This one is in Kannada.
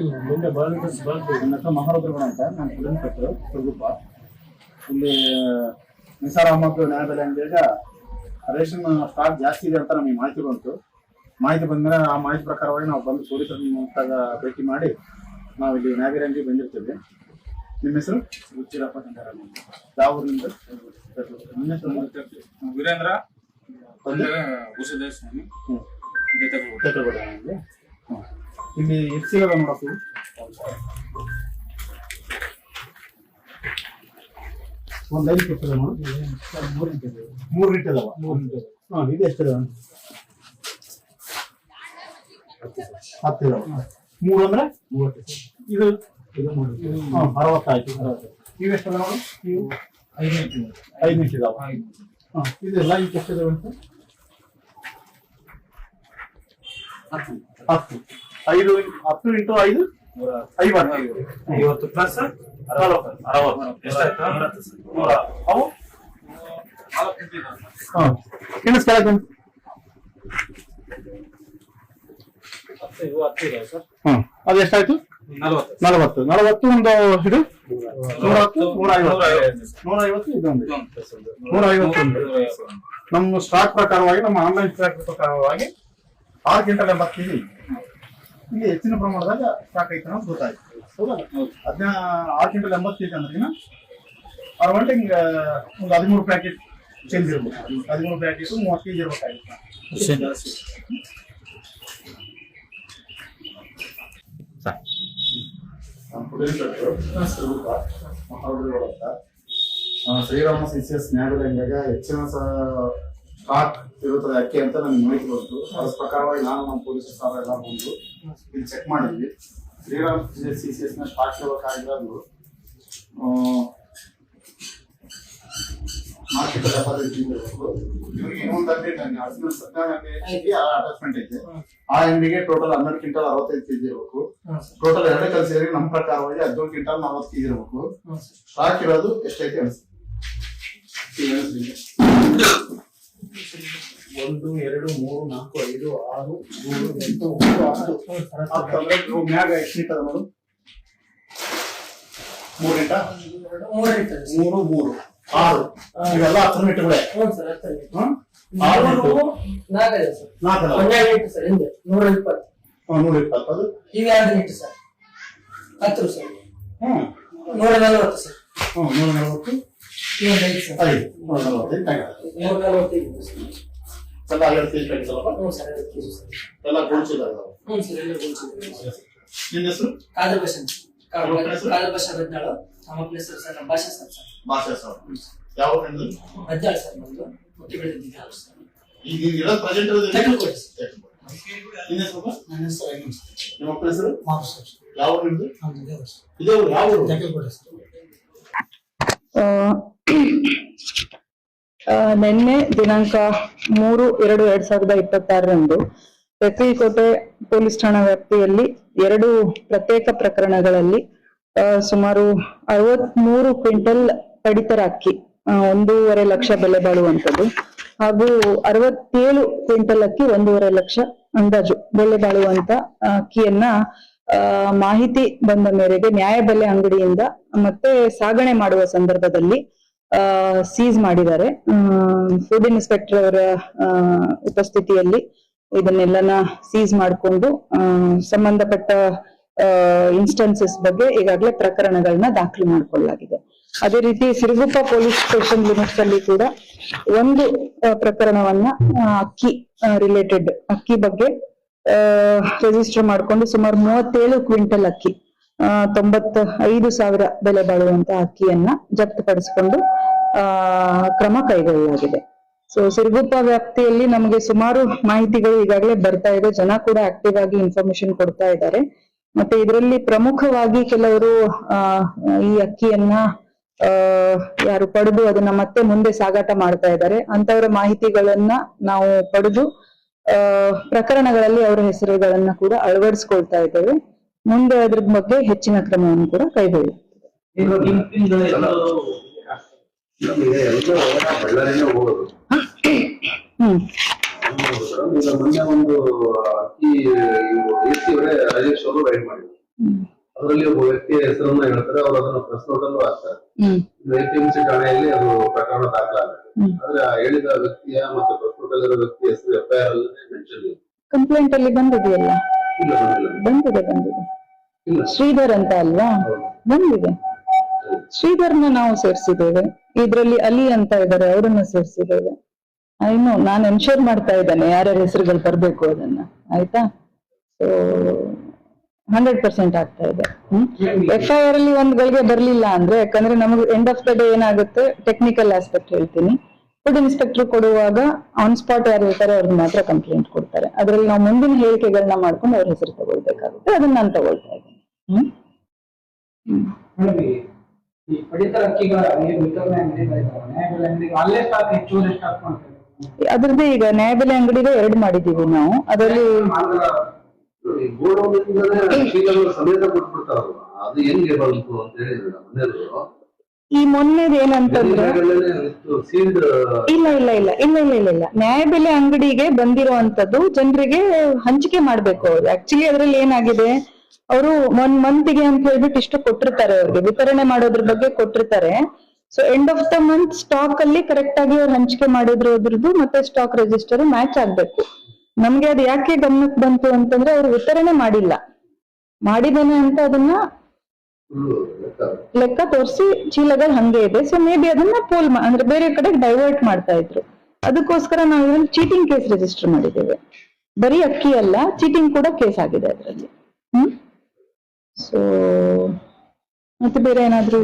ಇಲ್ಲಿಂದ ಬಳ್ಳಿ ಬಳ್ಳಿ ನನ್ನ ಹತ್ರ ಮಹಾರುದ್ರಗಣ ಅಂತ ನಾನು ಫಿಲ್ಮ್ ಕಟ್ಟರು ಸುರ್ಗುಪ್ಪ ಇಲ್ಲಿ ನಿಸಾರ್ ಅಹಮದ್ ನ್ಯಾಯಬೆಲೆ ಅಂಗಡಿಯಾಗ ರೇಷನ್ ಸ್ಟಾಕ್ ಜಾಸ್ತಿ ಇದೆ ಅಂತ ನಮಗೆ ಮಾಹಿತಿ ಬಂತು. ಮಾಹಿತಿ ಬಂದ್ಮೇಲೆ ಆ ಮಾಹಿತಿ ಪ್ರಕಾರವಾಗಿ ನಾವು ಬಂದು ಪೊಲೀಸರ ಭೇಟಿ ಮಾಡಿ ನಾವು ಇಲ್ಲಿ ನ್ಯಾಯಬೆಲೆ ಅಂಗಡಿ ಬಂದಿರ್ತೀವಿ. ನಿಮ್ಮ ಹೆಸರು? ರುಚಿರಪ್ಪ ಯಾವ ಊರಿನಿಂದ ನಿಮ್ಮ ಹೆಸರು? ವೀರೇಂದ್ರ. ಬಂದು ಉಷದೇವ್ ಸ್ವಾಮಿ ಇಲ್ಲಿ ಎಷ್ಟು ಸಿಗಲ್ಲ ನೋಡಕ್ಕೆ ಒಂದು ಐದು ಕೊಡ್ತದೆ ನೋಡಿ ಮೂರು ಲೀಟರ್ ಮೂರು ಲೀಟರ್ ಅದಾವ. ಮೂರು ಲೀಟರ್ ಹಾಂ ಇದು ಎಷ್ಟು ಇದಾವೆ ಹತ್ತು ಇದಾವೆ. ಮೂರು ಅಂದ್ರೆ? ಇದು ಇದು ಮೂರು ಹಾಂ ಅರವತ್ತಾಯ್ತು ಅರವತ್ತು ಇವು ಎಷ್ಟು ಅದಾವ ಇವು ಐದು ಐದು ನಿಮಿಷ ಇದಾವ ಹಾಂ ಇದೆಲ್ಲ ಈಗ ಎಷ್ಟು ಇದಾವೆ ಅಂತ? ಹತ್ತು. ಹತ್ತು. ಐದು ಹತ್ತು ಇಂಟು ಐದು? ಐವತ್ತು. ಐವತ್ತು ಪ್ಲಸ್ ಅವು? ಸರ್. ಅದು ಎಷ್ಟಾಯ್ತು? ನಲವತ್ತು. ನಲವತ್ತು. ಒಂದು ಇದು? ನೂರತ್ತು ನೂರ ಐವತ್ತು ನೂರ ಐವತ್ತು. ಇದೊಂದು ನೂರ ಐವತ್ತೊಂದು. ನಮ್ಮ ಸ್ಟಾಕ್ ಪ್ರಕಾರವಾಗಿ ನಮ್ಮ ಆನ್ಲೈನ್ ಸ್ಟಾಕ್ ಪ್ರಕಾರವಾಗಿ ಆರು ಕ್ವಿಂಟಲ್ ಎಂಬತ್ತು ಕೆಜಿ ಇಲ್ಲಿ ಹೆಚ್ಚಿನ ಪ್ರಮಾಣದಾಗ ಸ್ಟಾಕ್ ಐತೆ ಅನ್ನೋದು ಗೊತ್ತಾಯ್ತು. ಹೌದಲ್ಲ ಹೌದು. ಅದನ್ನ ಆರು ಕ್ವಿಂಟಲ್ ಎಂಬತ್ತು ಕೆಜಿ ಅಂದ್ರೆ ಅವ್ರ ಗಂಟೆ ಹಿಂಗೆ ಒಂದು ಹದಿಮೂರು ಪ್ಯಾಕೆಟ್ ಚೇಂಜ್ ಇರ್ಬೇಕು. ಹದಿಮೂರು ಪ್ಯಾಕೆಟ್ ಮೂವತ್ತು ಇರ್ಬೇಕಾಗಿತ್ತು. ಸ್ವರೂಪ ಮಹಾವೀರಗಳು ಅಂತ ಶ್ರೀರಾಮ ಸಿ ಸಿ ಎಸ್ ನ್ಯಾಯಾಲಯ ಹೆಚ್ಚಿನ ಸ- ಸ್ಟಾಕ್ ಇರುತ್ತದೆ ಅಕ್ಕಿ ಅಂತ ನನಗೆ ಮಾಹಿತಿ ಬಂತು. ಅದ್ರ ಪ್ರಕಾರವಾಗಿ ನಾನು ನಮ್ಮ ಪೊಲೀಸ್ ಸ್ಟಾಫ್ ಎಲ್ಲ ಬಂದು ಇಲ್ಲಿ ಚೆಕ್ ಮಾಡಿದ್ವಿ. ಶ್ರೀರಾಮ್ ಸಿ ಸಿ ಎಸ್ನ ಸ್ಟಾಕ್ ಇರಬೇಕಾಗಿರೋದು ಮಾರ್ಕೆಟ್ ಇವ್ರಿಗೆ ಇನ್ನೊಂದು ಅಂಗಡಿ ನನಗೆ ಹಸಿರು ಸತ್ಯನಾರಾಯಣ ಆ ಅಟ್ಯಾಚ್ಮೆಂಟ್ ಐತೆ ಆ ಅಂಗಡಿಗೆ ಟೋಟಲ್ ಹನ್ನೆರಡು ಕ್ವಿಂಟಲ್ ಅರವತ್ತೈದು ಕೆಜಿ ಇರಬೇಕು. ಟೋಟಲ್ ಎರಡೇ ಕಲ್ ಸೇರಿ ನಮ್ಮ ಪ್ರಕಾರವಾಗಿ ಹದಿನೇಳು ಕ್ವಿಂಟಲ್ ನಲವತ್ತು ಕೆಜಿ ಇರಬೇಕು. ಸ್ಟಾಕ್ ಇರೋದು ಎಷ್ಟೈತೆ ಅನ್ಸುತ್ತೆ. ಒಂದು ಎರಡು ಮೂರು ನಾಲ್ಕು ಐದು ಆರು ಏಳು ಎಂಟು ಒಂಬತ್ತು ಹತ್ತು ಹತ್ತು ಮ್ಯಾಗ ಎಷ್ಟು ಲೀಟರ್ ನೋಡು? ಮೂರು ಲೀಟರ್ ಮೂರು ಮೂರು. ಮೂರು ಆರು. ಇವೆಲ್ಲ ಹತ್ತು ಮೀಟರ್ಗಳೇ? ಹ್ಞೂ? ಆರು ನಾಲ್ಕು ಸರ್. ಹಿಂದೆ. ನೂರ ಇಪ್ಪತ್ತು. ಹ್ಮ್, ನೂರ ಇಪ್ಪತ್ತು ಅದು? ಇವು ಎರಡು ಲೀಟರ್ ಸರ್. ಹತ್ತು ಸರ್. ಹ್ಮ್. ನೂರ ನಲವತ್ತು ಸರ್. ಹ್ಮ್ ನೂರ ನಲವತ್ತು. ಐದು ನೂರ ನಲವತ್ತೈದು ನೂರ ನಲವತ್ತೈದು ಸರ್. ಎಲ್ಲ ಸರ್ ಎಲ್ಲ ಗೋಲ್ಚಿದಾವೆ ಹ್ಞೂ ಸರ್ ಎಲ್ಲ ಗೋಲ್ಸಿದೆ. ನಿನ್ನ ಹೆಸರು? ಕಾದರ್ ಭಾಷೆ ಹೆಸರು? ಕಾದರ್ ಭಾಷೆ ಬದ್ನಾಳು ನಮ್ಮ ಪ್ಲೇಸ್ ಸರ್ ನಮ್ಮ ಭಾಷೆ ಸರ್ ಸರ್. ಭಾಷಾ ಸರ್. ಯಾವ ಫ್ರೆಂಡ್ ಬದ್ದಾಳು ಸರ್ ನಮ್ದು ಹುಟ್ಟಿ ಬೆಳೆದಿದ್ದೆ ಹಾಲು ಸರ್. ಈಗ ನೀವು ಇರೋದು ಪ್ರೆಸೆಂಟ್ ಇರೋದು ಎಲ್ಲಿ? ತೆಗೆದುಕೊಡಿ ಸರ್. ನಿನ್ನ ಹೆಸರು ಅಪ್ಪ? ನನ್ನ ಹೆಸರು ಐನೂರು ಸರ್. ನಿಮ್ಮ ಮಕ್ಕಳ ಹೆಸರು? ಮಾವು ಸರ್. ಯಾವ ಊರು ನಿಮ್ದು ನಮ್ದು ದೇವರು ಸರ್ ಇದೇ ಊರು ಯಾವ ಊರು? ತೆಗೆದುಕೊಡಿ ಸರ್. ಆ, ಆ, ನಿನ್ನೆ ದಿನಾಂಕ ಮೂರು, ಎರಡು, ಎರಡ್ ಸಾವಿರದ ಇಪ್ಪತ್ತಾರರಂದು ಕೋಟೆ ಪೊಲೀಸ್ ಠಾಣಾ ವ್ಯಾಪ್ತಿಯಲ್ಲಿ ಎರಡು ಪ್ರತ್ಯೇಕ ಪ್ರಕರಣಗಳಲ್ಲಿ ಸುಮಾರು ಸುಮಾರು ಅರವತ್ಮೂರು ಕ್ವಿಂಟಲ್ ಪಡಿತರ ಅಕ್ಕಿ ಒಂದೂವರೆ ಲಕ್ಷ ಬೆಲೆ ಬಾಳುವಂತದ್ದು ಹಾಗೂ ಅರವತ್ತೇಳು ಕ್ವಿಂಟಲ್ ಅಕ್ಕಿ ಒಂದೂವರೆ ಲಕ್ಷ ಅಂದಾಜು ಬೆಲೆ ಬಾಳುವಂತ ಅಕ್ಕಿಯನ್ನ ಮಾಹಿತಿ ಬಂದ ಮೇರೆಗೆ ನ್ಯಾಯಬೆಲೆ ಅಂಗಡಿಯಿಂದ ಮತ್ತೆ ಸಾಗಣೆ ಮಾಡುವ ಸಂದರ್ಭದಲ್ಲಿ ಸೀಸ್ ಮಾಡಿದ್ದಾರೆ. ಫುಡ್ ಇನ್ಸ್ಪೆಕ್ಟರ್ ಅವರ ಉಪಸ್ಥಿತಿಯಲ್ಲಿ ಇದನ್ನೆಲ್ಲನ ಸೀಸ್ ಮಾಡಿಕೊಂಡು ಸಂಬಂಧಪಟ್ಟ ಇನ್ಸ್ಟೆನ್ಸಸ್ ಬಗ್ಗೆ ಈಗಾಗಲೇ ಪ್ರಕರಣಗಳನ್ನ ದಾಖಲು ಮಾಡಿಕೊಳ್ಳಲಾಗಿದೆ. ಅದೇ ರೀತಿ ಸಿರುಗುಪ್ಪ ಪೊಲೀಸ್ ಸ್ಟೇಷನ್ ಲಿಮಿಟ್ಸ್ ಅಲ್ಲಿ ಕೂಡ ಒಂದು ಪ್ರಕರಣವನ್ನ ಅಕ್ಕಿ ರಿಲೇಟೆಡ್ ಅಕ್ಕಿ ಬಗ್ಗೆ ರಿಜಿಸ್ಟರ್ ಮಾಡಿಕೊಂಡು ಸುಮಾರು ಮೂವತ್ತೇಳು ಕ್ವಿಂಟಲ್ ಅಕ್ಕಿ ಆ, ತೊಂಬತ್ತ ಐದು ಸಾವಿರ ಬೆಲೆ ಬಾಳುವಂತ ಅಕ್ಕಿಯನ್ನ ಜಪ್ತಪಡಿಸಿಕೊಂಡು ಆ ಕ್ರಮ ಕೈಗೊಳ್ಳಲಾಗಿದೆ. ಸೊ ಸಿರುಗುಪ್ಪ ವ್ಯಾಪ್ತಿಯಲ್ಲಿ ನಮಗೆ ಸುಮಾರು ಮಾಹಿತಿಗಳು ಈಗಾಗಲೇ ಬರ್ತಾ ಇದೆ. ಜನ ಕೂಡ ಆಕ್ಟಿವ್ ಆಗಿ ಇನ್ಫಾರ್ಮೇಶನ್ ಕೊಡ್ತಾ ಇದ್ದಾರೆ. ಮತ್ತೆ ಇದರಲ್ಲಿ ಪ್ರಮುಖವಾಗಿ ಕೆಲವರು ಈ ಅಕ್ಕಿಯನ್ನ ಯಾರು ಪಡೆದು ಅದನ್ನ ಮತ್ತೆ ಮುಂದೆ ಸಾಗಾಟ ಮಾಡ್ತಾ ಇದ್ದಾರೆ. ಅಂತವರ ಮಾಹಿತಿಗಳನ್ನ ನಾವು ಪಡೆದು ಪ್ರಕರಣಗಳಲ್ಲಿ ಅವರ ಹೆಸರುಗಳನ್ನ ಕೂಡ ಅಳವಡಿಸ್ಕೊಳ್ತಾ ಇದ್ದೇವೆ. ಮುಂದೆ ಅದ್ರ ಬಗ್ಗೆ ಹೆಚ್ಚಿನ ಕ್ರಮವನ್ನು ಕೂಡ ಹೋಗೋದು. ಹ್ಮ್. ಈಗ ಮೊನ್ನೆ ಒಂದು ಅಕ್ಕಿ ಎಸಿ ಅವರೇ ರಾಜೇಶ್ ಅವರು ರೈಡ್ ಮಾಡಿದ್ರು. ಅದರಲ್ಲಿ ಒಬ್ಬ ವ್ಯಕ್ತಿಯ ಹೆಸರನ್ನ ಹೇಳ್ತಾರೆ ಅವ್ರು ಅದನ್ನ ಪ್ರೆಸ್ ನೋಟ್ ಅಲ್ಲೂ ಹಾಕ್ತಾರೆ ಎಪಿಎಂಸಿ ಠಾಣೆಯಲ್ಲಿ ಅದು ಪ್ರಕರಣ ದಾಖಲಾಗುತ್ತೆ. ಆದ್ರೆ ಹೇಳಿದ ವ್ಯಕ್ತಿಯ ಮತ್ತೆ ಪ್ರೆಸ್ ವ್ಯಕ್ತಿಯ ಹೆಸರು ಎಫ್ಐಆರ್ ಅಲ್ಲಿ ಮೆನ್ಷನ್ ಕಂಪ್ಲೇಂಟ್ ಅಲ್ಲಿ ಬಂದಿದೆಯಲ್ಲ? ಇಲ್ಲ ಬಂದಿಲ್ಲ. ಬಂದಿದೆ ಬಂದಿದೆ. ಶ್ರೀಧರ್ ಅಂತ ಅಲ್ವಾ. ಬಂದಿದೆ. ಶ್ರೀಧರ್ನ ನಾವು ಸೇರಿಸಿದ್ದೇವೆ. ಇದ್ರಲ್ಲಿ ಅಲಿ ಅಂತ ಇದ್ದಾರೆ ಅವರನ್ನ ಸೇರಿಸಿದ್ದೇವೆ. ಇನ್ನು ನಾನು ಎನ್ಶೋರ್ ಮಾಡ್ತಾ ಇದ್ದೇನೆ ಯಾರ್ಯಾರ ಹೆಸರುಗಳು ಬರ್ಬೇಕು ಅದನ್ನ. ಆಯ್ತಾ? ಸೊ ಹಂಡ್ರೆಡ್ ಪರ್ಸೆಂಟ್ ಆಗ್ತಾ ಇದೆ. ಎಫ್ ಐ ಆರ್ ಅಲ್ಲಿ ಒಂದ್ ಗಳಿಗೆ ಬರ್ಲಿಲ್ಲ ಅಂದ್ರೆ ಯಾಕಂದ್ರೆ ನಮಗೆ ಎಂಡ್ ಆಫ್ ದ ಡೇ ಏನಾಗುತ್ತೆ ಟೆಕ್ನಿಕಲ್ ಆಸ್ಪೆಕ್ಟ್ ಹೇಳ್ತೀನಿ. ಫುಡ್ ಇನ್ಸ್ಪೆಕ್ಟರ್ ಕೊಡುವಾಗ ಆನ್ ಸ್ಪಾಟ್ ಯಾರು ಇರ್ತಾರೆ ಅವ್ರಿಗೆ ಮಾತ್ರ ಕಂಪ್ಲೇಂಟ್ ಕೊಡ್ತಾರೆ. ಅದ್ರಲ್ಲಿ ನಾವು ಮುಂದಿನ ಹೇಳಿಕೆಗಳನ್ನ ಮಾಡ್ಕೊಂಡು ಅವ್ರ ಹೆಸರು ತಗೊಳ್ಬೇಕಾಗುತ್ತೆ. ಅದನ್ನ ನಾನು ತಗೊಳ್ತಾ ಇದ್ದೀನಿ. ಹ್ಮ್? ಮೇಡಮ್ ಈ- ಈ ಪಡಿತರ ಅಕ್ಕಿಗಳ ಏನು ವಿತರಣೆ ನಡೀತಾ ನ್ಯಾಯಬೆಲೆ ಅಂಗಡಿಗೆ ಅಲ್ಲೇ ಸ್ಟಾಕ್ ಹೆಚ್ಚುವರಿ ಸ್ಟಾಕ್ ಮಾಡ್ತಾರೆ. ಅದ್ರದ್ದು ಈಗ ನ್ಯಾಯಬೆಲೆ ಅಂಗಡಿಗೆ ಎರಡು ಮಾಡಿದೀವಿ ನಾವು. ಅದರಲ್ಲಿ ಈ ಗೋಡೌನ್ ಶೀಲಗಳು ಸಮೇತ ಕೊಟ್ಬಿಡ್ತಾರಲ್ವ? ಅದು ಹೆಂಗೆ ಬಂತು ಅಂತ ಹೇಳಿದ್ರು ಮನೆಯವರು. ಈ ಮೊನ್ನೆದು ಏನಂತಂದ್ರೆ ಇಲ್ಲ ಇಲ್ಲ ಇಲ್ಲ ಇಲ್ಲ ಇಲ್ಲ ಇಲ್ಲ ಇಲ್ಲ. ನ್ಯಾಯಬೆಲೆ ಅಂಗಡಿಗೆ ಬಂದಿರುವಂತದ್ದು ಜನರಿಗೆ ಹಂಚಿಕೆ ಮಾಡ್ಬೇಕು ಅವ್ರು. ಆಕ್ಚುಲಿ ಅದ್ರಲ್ಲಿ ಏನಾಗಿದೆ? ಅವರು ಒನ್ ಮಂತ್ಗೆ ಅಂತ ಹೇಳ್ಬಿಟ್ಟು ಇಷ್ಟು ಕೊಟ್ಟಿರ್ತಾರೆ ಅವ್ರಿಗೆ. ವಿತರಣೆ ಮಾಡೋದ್ರ ಬಗ್ಗೆ ಕೊಟ್ಟಿರ್ತಾರೆ. So end of the month stock ಅಲ್ಲಿ ಕರೆಕ್ಟ್ ಆಗಿ ಅವ್ರು ಹಂಚಿಕೆ ಮಾಡಿದ್ರದ್ರದ್ದು ಮತ್ತೆ ಸ್ಟಾಕ್ ರಿಜಿಸ್ಟರ್ ಮ್ಯಾಚ್ ಆಗ್ಬೇಕು. ನಮ್ಗೆ ಅದು ಯಾಕೆ ಗಮನಕ್ಕೆ ಬಂತು ಅಂತಂದ್ರೆ ಅವ್ರು ವಿತರಣೆ ಮಾಡಿಲ್ಲ. ಮಾಡಿದ್ದೇನೆ ಅಂತ ಅದನ್ನ ಲೆಕ್ಕ ತೋರಿಸಿ ಚೀಲಗಳು ಹಂಗೆ ಇದೆ. ಸೊ ಮೇ ಬಿ ಅದನ್ನ ಪೋಲ್ ಅಂದ್ರೆ ಬೇರೆ ಕಡೆ ಡೈವರ್ಟ್ ಮಾಡ್ತಾ ಇದ್ರು. ಅದಕ್ಕೋಸ್ಕರ ನಾವು ಇದನ್ನ ಚೀಟಿಂಗ್ ಕೇಸ್ ರಿಜಿಸ್ಟರ್ ಮಾಡಿದ್ದೇವೆ. ಬರೀ ಅಕ್ಕಿ ಅಲ್ಲ ಚೀಟಿಂಗ್ ಕೂಡ ಕೇಸ್ ಆಗಿದೆ ಅದರಲ್ಲಿ. ಹ್ಮ್? ಸೊ ಮತ್ತೆ ಬೇರೆ ಏನಾದ್ರೂ